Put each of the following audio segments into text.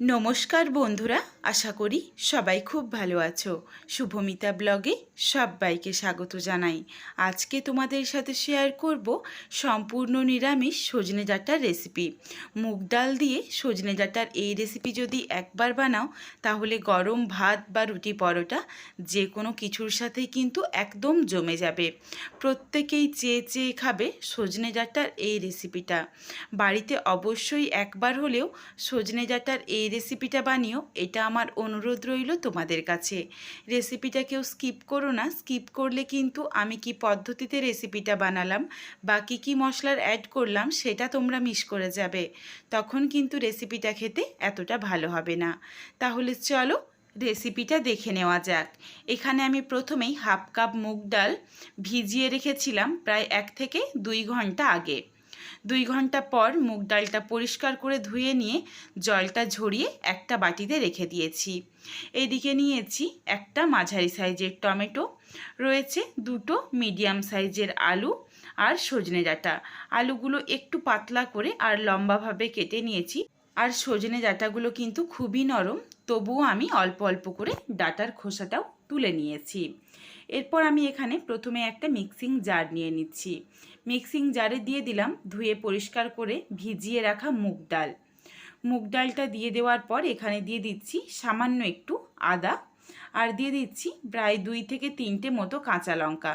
নমস্কার বন্ধুরা। আশা করি সবাই খুব ভালো আছো। শুভমিতা ব্লগে সবাইকে স্বাগত জানাই। আজকে তোমাদের সাথে শেয়ার করব সম্পূর্ণ নিরামিষ সজনে ডাঁটার রেসিপি মুগ ডাল দিয়ে সজনে ডাঁটার এই রেসিপি যদি একবার বানাও, তাহলে গরম ভাত বা রুটি পরোটা যে কোনো কিছুর সাথেই কিন্তু একদম জমে যাবে। প্রত্যেকেই চেয়ে চেয়ে খাবে সজনে ডাঁটার এই রেসিপিটা বাড়িতে অবশ্যই একবার হলেও সজনে ডাঁটার এই রেসিপিটা বানিয়েও এটা আমার অনুরোধ রইল তোমাদের কাছে। রেসিপিটা কেউ স্কিপ করো না। স্কিপ করলে কিন্তু আমি কি পদ্ধতিতে রেসিপিটা বানালাম বা কী কী মশলার অ্যাড করলাম সেটা তোমরা মিস করে যাবে। তখন কিন্তু রেসিপিটা খেতে এতটা ভালো হবে না। তাহলে চলো রেসিপিটা দেখে নেওয়া যাক। এখানে আমি প্রথমেই হাফ কাপ মুগ ডাল ভিজিয়ে রেখেছিলাম প্রায় এক থেকে দুই ঘণ্টা আগে। দুই ঘণ্টা পর মুগ ডালটা পরিষ্কার করে ধুয়ে নিয়ে জলটা ঝরিয়ে একটা বাটিতে রেখে দিয়েছি। এইদিকে নিয়েছি একটা মাঝারি সাইজের টমেটো, রয়েছে দুটো মিডিয়াম সাইজের আলু আর সজনে ডাঁটা। আলুগুলো একটু পাতলা করে আর লম্বাভাবে কেটে নিয়েছি। আর সজনে ডাঁটাগুলো কিন্তু খুবই নরম, তবুও আমি অল্প অল্প করে ডাটার খোসাটাও তুলে নিয়েছি। এরপর আমি এখানে প্রথমে একটা মিক্সিং জার নিয়ে নিচ্ছি। মিক্সিং জারে দিয়ে দিলাম, ধুয়ে পরিষ্কার করে ভিজিয়ে রাখা মুগ ডাল। মুগ ডালটা দিয়ে দেওয়ার পর এখানে দিয়ে দিচ্ছি সামান্য একটু আদা আর দিয়ে দিচ্ছি প্রায় দুই থেকে তিনটে মতো কাঁচা লঙ্কা।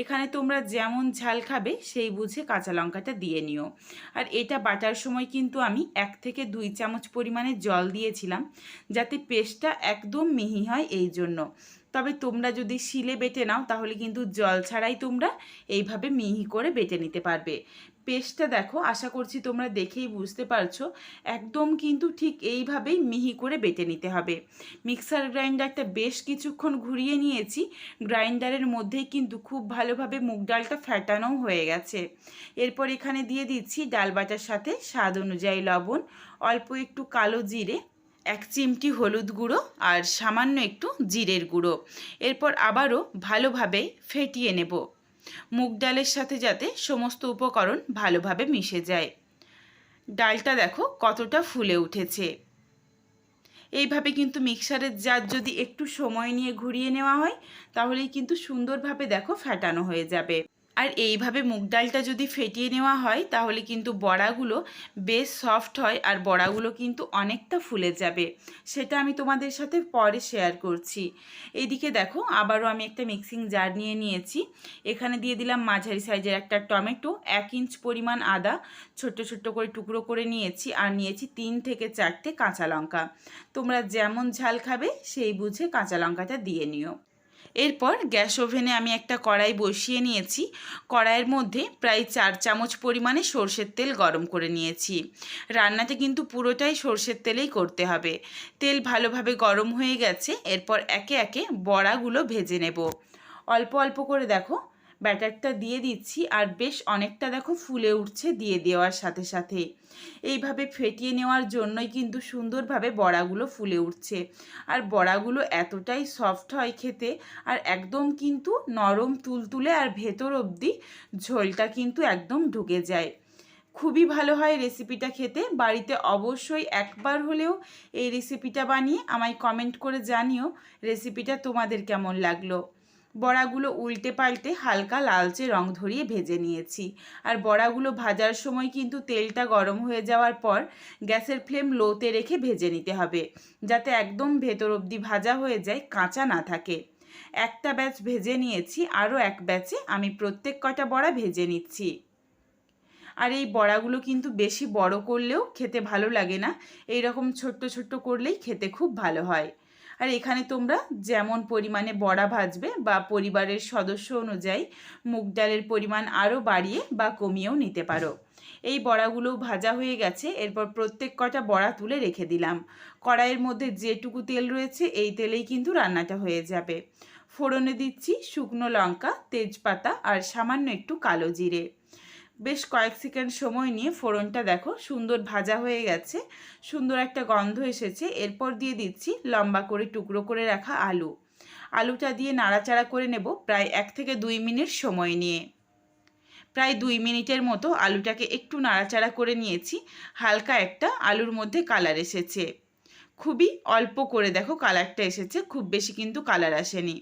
এখানে তোমরা যেমন ঝাল খাবে সেই বুঝে কাঁচা লঙ্কাটা দিয়ে নিও। আর এটা বাটার সময় কিন্তু আমি এক থেকে দুই চামচ পরিমাণে জল দিয়েছিলাম, যাতে পেস্টটা একদম মিহি হয় এই জন্য। তবে তোমরা যদি শিলে বেটে নাও, তাহলে কিন্তু জল ছাড়াই তোমরা এইভাবে মিহি করে বেটে নিতে পারবে। পেস্টটা দেখো, আশা করছি তোমরা দেখেই বুঝতে পারছ। একদম কিন্তু ঠিক এইভাবেই মিহি করে বেটে নিতে হবে। মিক্সার গ্রাইন্ডারটা বেশ কিছুক্ষণ ঘুরিয়ে নিয়েছি। গ্রাইন্ডারের মধ্যেই কিন্তু খুব ভালোভাবে মুগ ডালটা ফ্যাটানোও হয়ে গেছে। এরপর এখানে দিয়ে দিচ্ছি ডাল বাটার সাথে স্বাদ অনুযায়ী লবণ, অল্প একটু কালো জিরে এক চিমটি হলুদ গুঁড়ো আর সামান্য একটু জিরের গুঁড়ো। এরপর আবারও ভালোভাবে ফেটিয়ে নেব। মুগ ডালের সাথে যাতে সমস্ত উপকরণ ভালোভাবে মিশে যায়। ডালটা দেখো কতটা ফুলে উঠেছে। এইভাবে কিন্তু মিক্সারের জার যদি একটু সময় নিয়ে ঘুরিয়ে নেওয়া হয়, তাহলেই কিন্তু সুন্দরভাবে দেখো ফ্যাটানো হয়ে যাবে। আর এইভাবে মুগ ডালটা যদি ফেটিয়ে নেওয়া হয়, তাহলে কিন্তু বড়াগুলো বেশ সফট হয় আর বড়াগুলো কিন্তু অনেকটা ফুলে যাবে। সেটা আমি তোমাদের সাথে পরে শেয়ার করছি। এইদিকে দেখো, আবারও আমি একটা মিক্সিং জার নিয়ে নিয়েছি। এখানে দিয়ে দিলাম মাঝারি সাইজের একটা টমেটো, এক ইঞ্চ পরিমাণ আদা, ছোট্ট ছোট্ট করে টুকরো করে নিয়েছি আর নিয়েছি তিন থেকে চারটে কাঁচা লঙ্কা। তোমরা যেমন ঝাল খাবে, সেই বুঝে কাঁচা লঙ্কাটা দিয়ে নিও। এরপর গ্যাস ওভেনে আমি একটা কড়াই বসিয়ে নিয়েছি। কড়াইয়ের মধ্যে প্রায় চার চামচ পরিমাণে সর্ষের তেল গরম করে নিয়েছি। রান্নাতে কিন্তু পুরোটাই সর্ষের তেলেই করতে হবে। তেল ভালোভাবে গরম হয়ে গেছে, এরপর একে একে বড়াগুলো ভেজে নেব। অল্প অল্প করে দেখো ব্যাটারটা দিয়ে দিচ্ছি আর বেশ অনেকটা দেখো ফুলে উঠছে দিয়ে দেওয়ার সাথে সাথে। এইভাবে ফেটিয়ে নেওয়ার জন্যই কিন্তু সুন্দরভাবে বড়াগুলো ফুলে উঠছে। আর বড়াগুলো এতটাই সফট হয় খেতে আর একদম কিন্তু নরম তুলতুলে আর ভেতর অবধি ঝোলটা কিন্তু একদম ঢুকে যায়। খুবই ভালো হয় রেসিপিটা খেতে। বাড়িতে অবশ্যই একবার হলেও এই রেসিপিটা বানিয়ে আমায় কমেন্ট করে জানিও রেসিপিটা তোমাদের কেমন লাগল। বড়াগুলো উল্টে পাল্টে হালকা লালচে রং ধরিয়ে ভেজে নিয়েছি। আর বড়াগুলো ভাজার সময় কিন্তু তেলটা গরম হয়ে যাওয়ার পর গ্যাসের ফ্লেম লোতে রেখে ভেজে নিতে হবে, যাতে একদম ভেতর অবধি ভাজা হয়ে যায়, কাঁচা না থাকে। একটা ব্যাচ ভেজে নিয়েছি, আরও এক ব্যাচে আমি প্রত্যেক কটা বড়া ভেজে নিচ্ছি। আর এই বড়াগুলো কিন্তু বেশি বড় করলেও খেতে ভালো লাগে না এই রকম ছোট্ট ছোট্ট করলেই খেতে খুব ভালো হয়। আর এখানে তোমরা যেমন পরিমাণে বড়া ভাজবে বা পরিবারের সদস্য অনুযায়ী মুগ ডালের পরিমাণ আরও বাড়িয়ে বা কমিয়েও নিতে পারো। এই বড়াগুলো ভাজা হয়ে গেছে, এরপর প্রত্যেক কটা বড়া তুলে রেখে দিলাম। কড়াইয়ের মধ্যে যেটুকু তেল রয়েছে, এই তেলেই কিন্তু রান্নাটা হয়ে যাবে। ফোড়নে দিচ্ছি শুকনো লঙ্কা, তেজপাতা আর সামান্য একটু কালো জিরে। বেশ কয়েক সেকেন্ড সময় নিয়ে ফোড়নটা দেখো, সুন্দর ভাজা হয়ে গেছে, সুন্দর একটা গন্ধ এসেছে। এরপর দিয়ে দিচ্ছি লম্বা করে টুকরো করে রাখা আলু। আলুটা দিয়ে নাড়াচাড়া করে নেব প্রায় এক থেকে দুই মিনিট সময় নিয়ে। প্রায় দুই মিনিটের মতো আলুটাকে একটু নাড়াচাড়া করে নিয়েছি, হালকা একটা আলুর মধ্যে কালার এসেছে। খুবই অল্প করে দেখো কালারটা এসেছে, খুব বেশি কিন্তু কালার আসেনি।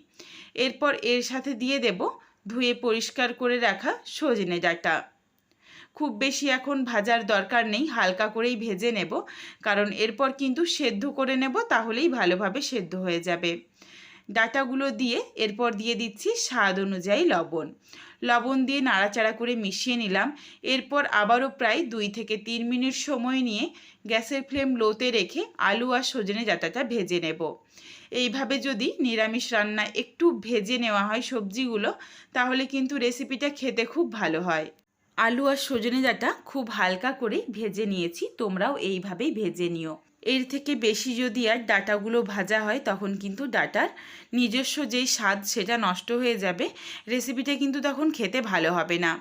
এরপর এর সাথে দিয়ে দেব ধুয়ে পরিষ্কার করে রাখা সজনে ডাঁটা। খুব বেশি এখন ভাজার দরকার নেই, হালকা করেই ভেজে নেব। কারণ এরপর কিন্তু সেদ্ধ করে নেব, তাহলেই ভালোভাবে সেদ্ধ হয়ে যাবে। ডাটাগুলো দিয়ে এরপর দিয়ে দিচ্ছি স্বাদ অনুযায়ী লবণ। লবণ দিয়ে নাড়াচাড়া করে মিশিয়ে নিলাম। এরপর আবারও প্রায় দুই থেকে তিন মিনিট সময় নিয়ে গ্যাসের ফ্লেম লোতে রেখে আলু আর সজনে ডাঁটাটা ভেজে নেব। এইভাবে যদি নিরামিষ রান্না একটু ভেজে নেওয়া হয় সবজিগুলো, তাহলে কিন্তু রেসিপিটা খেতে খুব ভালো হয়। আলু আর সজনে ডাঁটা খুব হালকা করে ভেজে নিয়েছি, তোমরাও এইভাবেই ভেজে নিও। এর থেকে বেশি যদি আর ডাটাগুলো ভাজা হয়, তখন কিন্তু ডাটার নিজস্ব যেই স্বাদ সেটা নষ্ট হয়ে যাবে। রেসিপিটা কিন্তু তখন খেতে ভালো হবে না।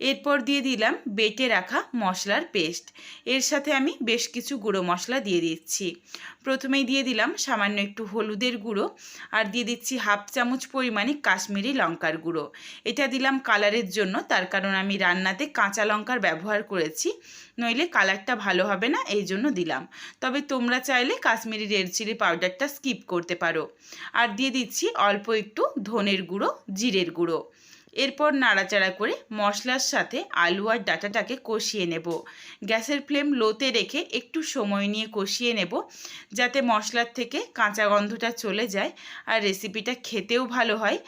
এরপর দিয়ে দিলাম বেটে রাখা মশলার পেস্ট। এর সাথে আমি বেশ কিছু গুঁড়ো মশলা দিয়ে দিচ্ছি। প্রথমেই দিয়ে দিলাম সামান্য একটু হলুদের গুঁড়ো আর দিয়ে দিচ্ছি হাফ চামচ পরিমাণে কাশ্মীরি লঙ্কার গুঁড়ো। এটা দিলাম কালারের জন্য, তার কারণ আমি রান্নাতে কাঁচা লঙ্কার ব্যবহার করেছি, নইলে কালারটা ভালো হবে না, এই জন্য দিলাম। তবে তোমরা চাইলে কাশ্মীরি রেড চিলি পাউডারটা স্কিপ করতে পারো। আর দিয়ে দিচ্ছি অল্প একটু ধনের গুঁড়ো, জিরের গুঁড়ো। এরপর নাড়াচাড়া করে মশলার সাথে আলু আর ডাটাটাকে কষিয়ে নেব। গ্যাসের ফ্লেম লোতে রেখে একটু সময় নিয়ে কষিয়ে নেব যাতে মশলার থেকে কাঁচা গন্ধটা চলে যায় আর রেসিপিটা খেতেও ভালো হয়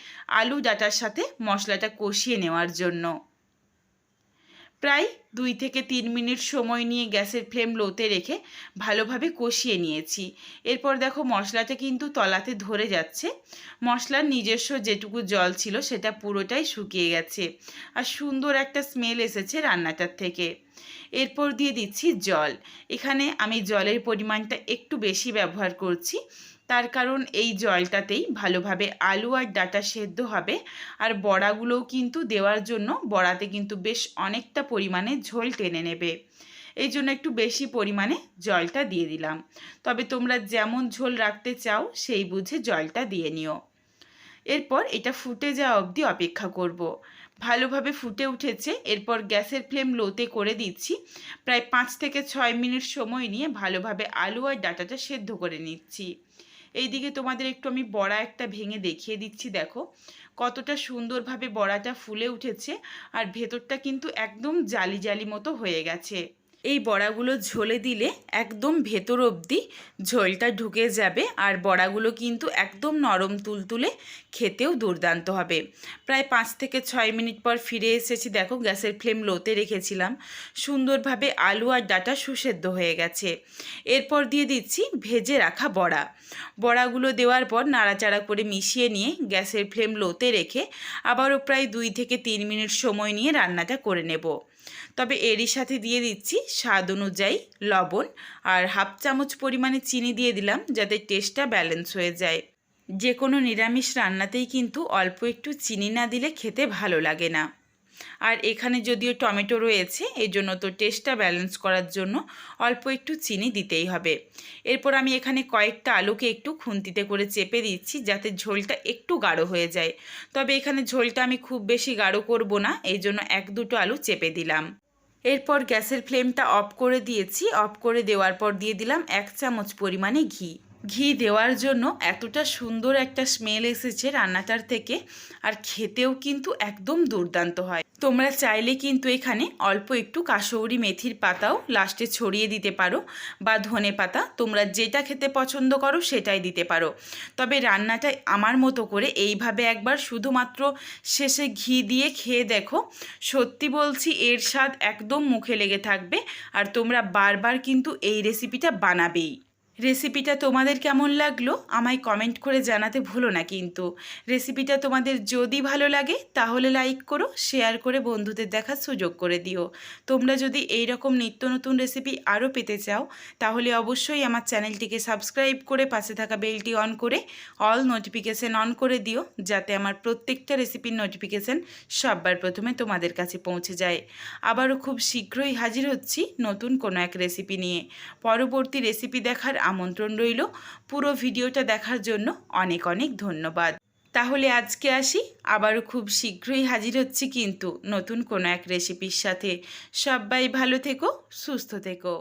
আলু ডাটার সাথে মশলাটা কষিয়ে নেওয়ার জন্য। প্রায় দুই থেকে তিন মিনিট সময় নিয়ে গ্যাসের ফ্লেম লোতে রেখে ভালোভাবে কষিয়ে নিয়েছি। এরপর দেখো মশলাটা কিন্তু তলাতে ধরে যাচ্ছে। মশলার নিজস্ব যেটুকু জল ছিল সেটা পুরোটাই শুকিয়ে গেছে আর সুন্দর একটা স্মেল এসেছে রান্নাটার থেকে। এরপর দিয়ে দিচ্ছি জল। এখানে আমি জলের পরিমাণটা একটু বেশি ব্যবহার করছি। তার কারণ এই জলটাতেই ভালোভাবে আলু আর ডাটা সেদ্ধ হবে। আর বড়াগুলোও কিন্তু দেওয়ার জন্য বড়াতে কিন্তু বেশ অনেকটা পরিমাণে ঝোল টেনে নেবে। এই জন্য একটু বেশি পরিমাণে জলটা দিয়ে দিলাম। তবে তোমরা যেমন ঝোল রাখতে চাও সেই বুঝে জলটা দিয়ে নিও। এরপর এটা ফুটে যাওয়া অবধি অপেক্ষা করব। ভালোভাবে ফুটে উঠেছে, এরপর গ্যাসের ফ্লেম লোতে করে দিচ্ছি। প্রায় পাঁচ থেকে ছয় মিনিট সময় নিয়ে ভালোভাবে আলু আর ডাটাটা সেদ্ধ করে নিচ্ছি। এইদিকে তোমাদের একটু আমি বড়া একটা ভেঙে দেখিয়ে দিচ্ছি, দেখো। কতটা সুন্দরভাবে বড়াটা ফুলে উঠেছে, আর ভেতরটা কিন্তু একদম জালি জালি মতো হয়ে গেছে। এই বড়াগুলো ঝোলে দিলে একদম ভেতর অবধি ঝোলটা ঢুকে যাবে আর বড়াগুলো কিন্তু একদম নরম তুলতুলে খেতেও দুর্দান্ত হবে। প্রায় পাঁচ থেকে ছয় মিনিট পর ফিরে এসেছি, দেখো গ্যাসের ফ্লেম লোতে রেখেছিলাম। সুন্দরভাবে আলু আর ডাটা সুসেদ্ধ হয়ে গেছে। এরপর দিয়ে দিচ্ছি ভেজে রাখা বড়া। বড়াগুলো দেওয়ার পর নাড়াচাড়া করে মিশিয়ে নিয়ে গ্যাসের ফ্লেম লোতে রেখে আবারও প্রায় দুই থেকে তিন মিনিট সময় নিয়ে রান্নাটা করে নেব। তবে এরই সাথে দিয়ে দিচ্ছি স্বাদ অনুযায়ী লবণ আর হাফ চামচ পরিমাণে চিনি দিয়ে দিলাম যাতে টেস্টটা ব্যালেন্স হয়ে যায়। যে কোনো নিরামিষ রান্নাতেই কিন্তু অল্প একটু চিনি না দিলে খেতে ভালো লাগে না। আর এখানে যদিও টমেটো রয়েছে এই জন্য তো টেস্টটা ব্যালেন্স করার জন্য অল্প একটু চিনি দিতেই হবে। এরপর আমি এখানে কয়েকটা আলুকে একটু খুন্তিতে করে চেপে দিচ্ছি যাতে ঝোলটা একটু গাঢ় হয়ে যায়। তবে এখানে ঝোলটা আমি খুব বেশি গাঢ় করব না এই জন্য এক দুটো আলু চেপে দিলাম। এরপর গ্যাসের ফ্লেমটা অফ করে দিয়েছি। অফ করে দেওয়ার পর দিয়ে দিলাম এক চামচ পরিমাণে ঘি। ঘি দেওয়ার জন্য এতটা সুন্দর একটা স্মেল এসেছে রান্নাটার থেকে, আর খেতেও কিন্তু একদম দুর্দান্ত হয়। তোমরা চাইলে কিন্তু এখানে অল্প একটু কাসৌরি মেথির পাতাও লাস্টে ছড়িয়ে দিতে পারো, বা ধনে পাতা, তোমরা যেটা খেতে পছন্দ করো সেটাই দিতে পারো। তবে রান্নাটা আমার মতো করে এইভাবে একবার শুধুমাত্র শেষে ঘি দিয়ে খেয়ে দেখো, সত্যি বলছি এর স্বাদ একদম মুখে লেগে থাকবে, আর তোমরা বারবার কিন্তু এই রেসিপিটা বানাবেই। রেসিপিটা তোমাদের কেমন লাগল? আমায় কমেন্ট করে জানাতে ভুলো না কিন্তু। রেসিপিটা তোমাদের যদি ভালো লাগে, তাহলে লাইক করো শেয়ার করে বন্ধুদের দেখার সুযোগ করে দিও। তোমরা যদি এই রকম নিত্য নতুন রেসিপি আরও পেতে চাও, তাহলে অবশ্যই আমার চ্যানেলটিকে সাবস্ক্রাইব করে পাশে থাকা বেলটি অন করে অল নোটিফিকেশান অন করে দিও, যাতে আমার প্রত্যেকটা রেসিপির নোটিফিকেশান সববার প্রথমে তোমাদের কাছে পৌঁছে যায়। আবারও খুব শীঘ্রই হাজির হচ্ছি নতুন কোনো এক রেসিপি নিয়ে। পরবর্তী রেসিপি দেখার আমন্ত্রণ রইল। পুরো ভিডিওটা দেখার জন্য অনেক অনেক ধন্যবাদ। তাহলে আজকে আসি। আবারও খুব শীঘ্রই হাজির হচ্ছি কিন্তু নতুন কোনো এক রেসিপির সাথে। সবাই ভালো থেকো, সুস্থ থেকো।